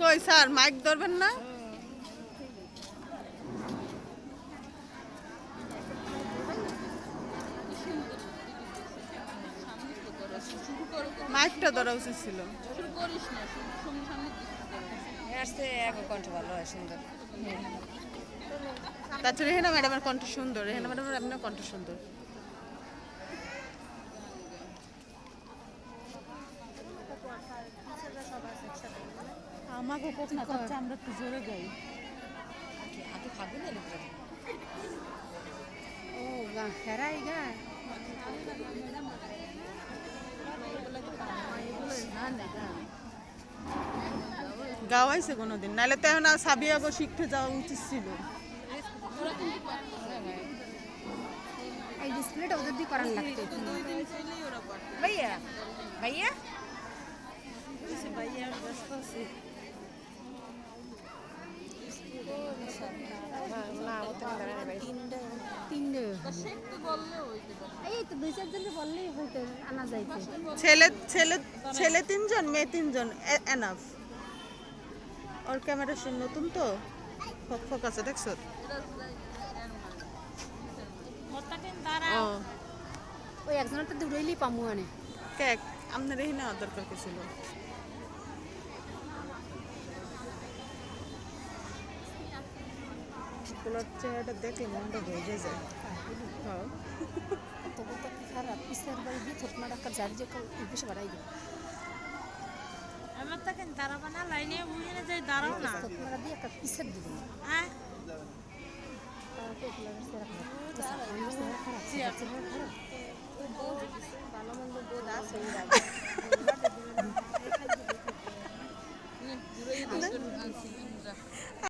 কই sir mic ধরবেন না? মাইকটা ধরা উচিত ছিল। তাছাড়া রেহেনা ম্যাডামের কণ্ঠ সুন্দর। রেহেনা ম্যাডামের, আপনার কণ্ঠ সুন্দর। আমাকে কোক না করছে আমরা একটু জোরে গাই। আগে এলে তো ও গা হেরাই গা। গাওয়াইছে কোনোদিন নাহলে তো এখন আর সাবিয়াগো শিখতে যাওয়া উচিত ছিল। এই ডিসপ্লেটা ওদের দিয়ে করার লাগতো। ভাইয়া ভাইয়া? ছেলে ছেলে ছেলে তিনজন মেয়ে তিনজন এনাফ ওর ক্যামেরা সে নতুন তো? ফক ফক আছে দেখছ? ওই একজনের তো দৌড়াইলেই পামু আনে। কেক আপনার এই নেওয়ার দরকার কি ছিল পোলার চেহারাটা দেখলে মনটা ভেজে যায় হ্যাঁ তবু তো কি খারাপ পিসের বাড়ি দিয়ে থতমা ডাক্তার যার যে বেশি বাড়াই দিল আমার তাকে দাঁড়াবা না লাইনে বুঝে না যাই দাঁড়াও না থতমাটা দিয়ে একটা পিসের দিল হ্যাঁ ভালো মন্দ বোধ আছে